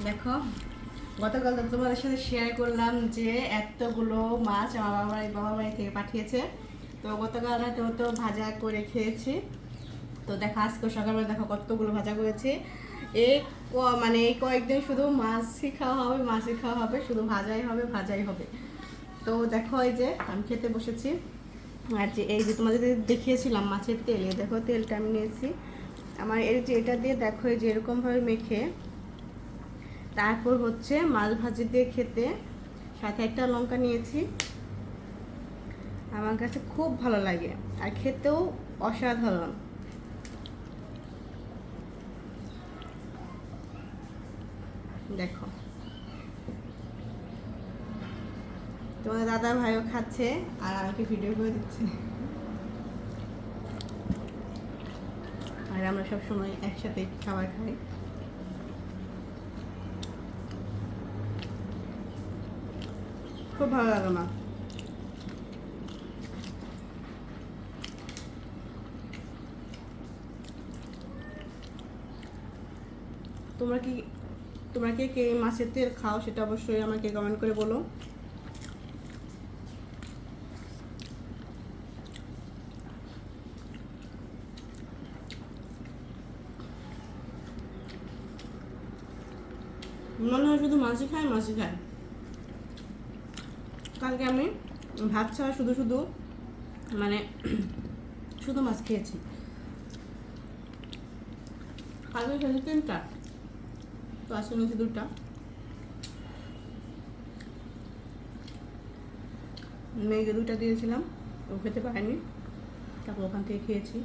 দেখো, গতকাল তো তোমাদের সাথে শেয়ার করলাম যে এতগুলো মাছ আমার বাবা বাড়ি বাবা বাড়ি থেকে পাঠিয়েছে। তো গতকাল রাতে তো ভাজা করে খেয়েছি। তো দেখো, আজকে সকালবেলা দেখো কতগুলো ভাজা করেছি। এই মানে এই কয়েকদিন শুধু মাছই খাওয়া হবে, মাছই খাওয়া হবে, শুধু ভাজাই হবে ভাজাই হবে। তো দেখো এই যে, আমি খেতে বসেছি। আর যে এই যে তোমাদের দেখিয়েছিলাম মাছের তেল দেখো তেলটা আমি নিয়েছি। আমার এই যে এটা দিয়ে দেখো এই যে এরকমভাবে মেখে তারপর হচ্ছে মাছ ভাজি দিয়ে খেতে। সাথে একটা লঙ্কা নিয়েছি। আমার কাছে খুব ভালো লাগে আর খেতেও অসাধারণ। দেখো। তোমার দাদা ভাইও খাচ্ছে আর আমাকে ভিডিও করে দিচ্ছে। আর আমরা সব সময় একসাথে খাবার খাই। খুব ভালো লাগে মা তোমরা কি, তোমরা কে কে মাছের তেল খাও সেটা অবশ্যই আমাকে কমেন্ট করে বলো। মনে হয় শুধু মাছই খায় মাছই খায়। কালকে আমি ভাত ছাড়া শুধু শুধু মানে শুধু মাছ খেয়েছি। কালকে খেয়েছি তিনটা। তো আজকে নিয়েছি দুটা। মেয়েকে দুটা দিয়েছিলাম, ও খেতে পারেনি। তারপর ওখান থেকে খেয়েছি।